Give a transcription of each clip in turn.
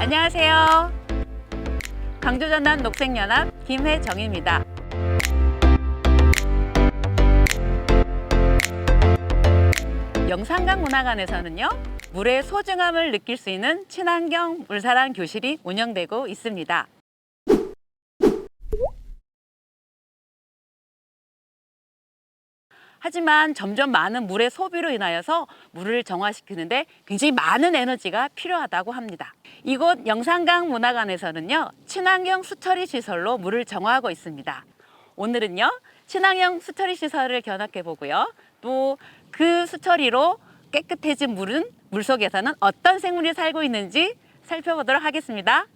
안녕하세요. 강조전단 녹색연합 김혜정입니다. 영산강 문화관에서는요, 물의 소중함을 느낄 수 있는 친환경 물사랑 교실이 운영되고 있습니다. 하지만 점점 많은 물의 소비로 인하여서 물을 정화시키는데 굉장히 많은 에너지가 필요하다고 합니다. 이곳 영산강 문화관에서는요, 친환경 수처리 시설로 물을 정화하고 있습니다. 오늘은요, 친환경 수처리 시설을 견학해 보고요. 또 그 수처리로 깨끗해진 물은 물 속에서는 어떤 생물이 살고 있는지 살펴보도록 하겠습니다.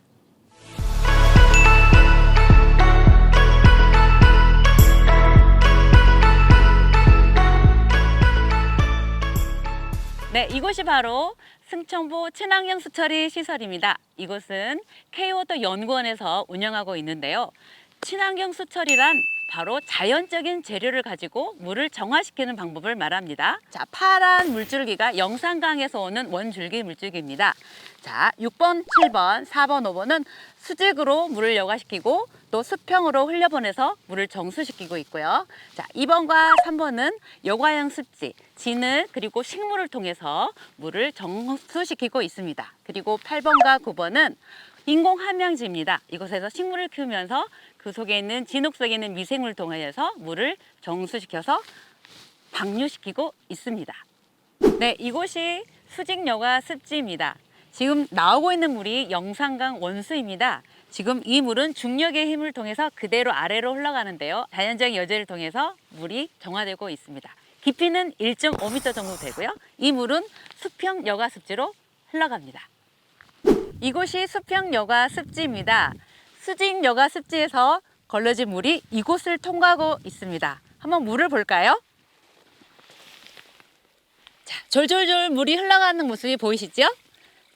네, 이곳이 바로 승천보 친환경 수처리 시설입니다. 이곳은 K워터 연구원에서 운영하고 있는데요. 친환경 수처리란 바로 자연적인 재료를 가지고 물을 정화시키는 방법을 말합니다. 자, 파란 물줄기가 영산강에서 오는 원줄기 물줄기입니다. 자, 6번, 7번, 4번, 5번은 수직으로 물을 여과시키고 또 수평으로 흘려보내서 물을 정수시키고 있고요. 자, 2번과 3번은 여과형 습지, 진흙 그리고 식물을 통해서 물을 정수시키고 있습니다. 그리고 8번과 9번은 인공 함량지입니다. 이곳에서 식물을 키우면서 그 속에 있는 진흙 속에 있는 미생물을 통해서 물을 정수시켜서 방류시키고 있습니다. 네, 이곳이 수직여가 습지입니다. 지금 나오고 있는 물이 영산강 원수입니다. 지금 이 물은 중력의 힘을 통해서 그대로 아래로 흘러가는데요. 자연적 여제를 통해서 물이 정화되고 있습니다. 깊이는 1.5m 정도 되고요. 이 물은 수평 여가 습지로 흘러갑니다. 이곳이 수평 여가 습지입니다. 수직 여가 습지에서 걸러진 물이 이곳을 통과하고 있습니다. 한번 물을 볼까요? 자, 졸졸졸 물이 흘러가는 모습이 보이시죠?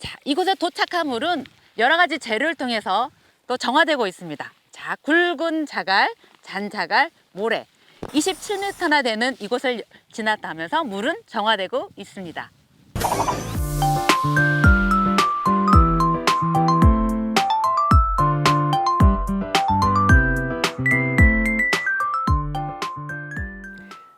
자, 이곳에 도착한 물은 여러 가지 재료를 통해서 또 정화되고 있습니다. 자, 굵은 자갈, 잔자갈, 모래. 27m나 되는 이곳을 지났다면서 물은 정화되고 있습니다.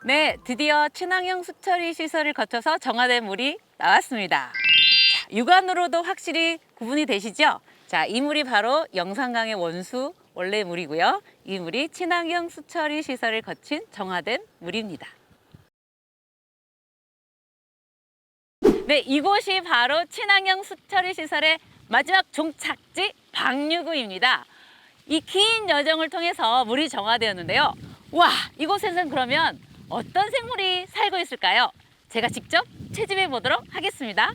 네, 드디어 친환경 수처리 시설을 거쳐서 정화된 물이 나왔습니다. 자, 육안으로도 확실히 구분이 되시죠? 자, 이 물이 바로 영산강의 원수 원래 물이고요. 이 물이 친환경 수처리 시설을 거친 정화된 물입니다. 네, 이곳이 바로 친환경 수처리 시설의 마지막 종착지 방류구입니다. 이 긴 여정을 통해서 물이 정화되었는데요. 와, 이곳에는 그러면 어떤 생물이 살고 있을까요? 제가 직접 채집해 보도록 하겠습니다.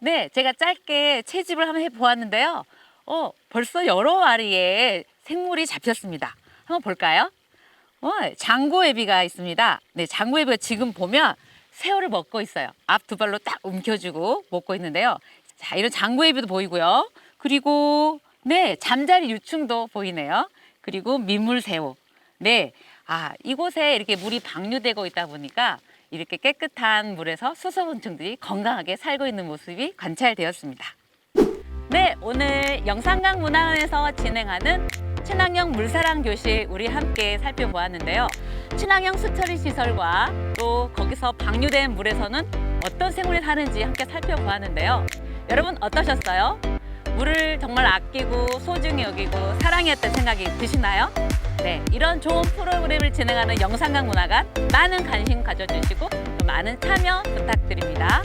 네, 제가 짧게 채집을 한번 해 보았는데요. 어, 벌써 여러 마리의 생물이 잡혔습니다. 한번 볼까요? 어, 장고애비가 있습니다. 네, 장고애비가 지금 보면 새우를 먹고 있어요. 앞 두 발로 딱 움켜쥐고 먹고 있는데요. 자, 이런 장고애비도 보이고요. 그리고 네, 잠자리 유충도 보이네요. 그리고 민물새우. 네, 아, 이곳에 이렇게 물이 방류되고 있다 보니까 이렇게 깨끗한 물에서 수소곤충들이 건강하게 살고 있는 모습이 관찰되었습니다. 네, 오늘 영산강 문화원에서 진행하는 친환경 물사랑 교실 우리 함께 살펴보았는데요. 친환경 수처리 시설과 또 거기서 방류된 물에서는 어떤 생물이 사는지 함께 살펴보았는데요. 여러분 어떠셨어요? 물을 정말 아끼고 소중히 여기고 사랑했던 생각이 드시나요? 네, 이런 좋은 프로그램을 진행하는 영산강 문화관 많은 관심 가져주시고 또 많은 참여 부탁드립니다.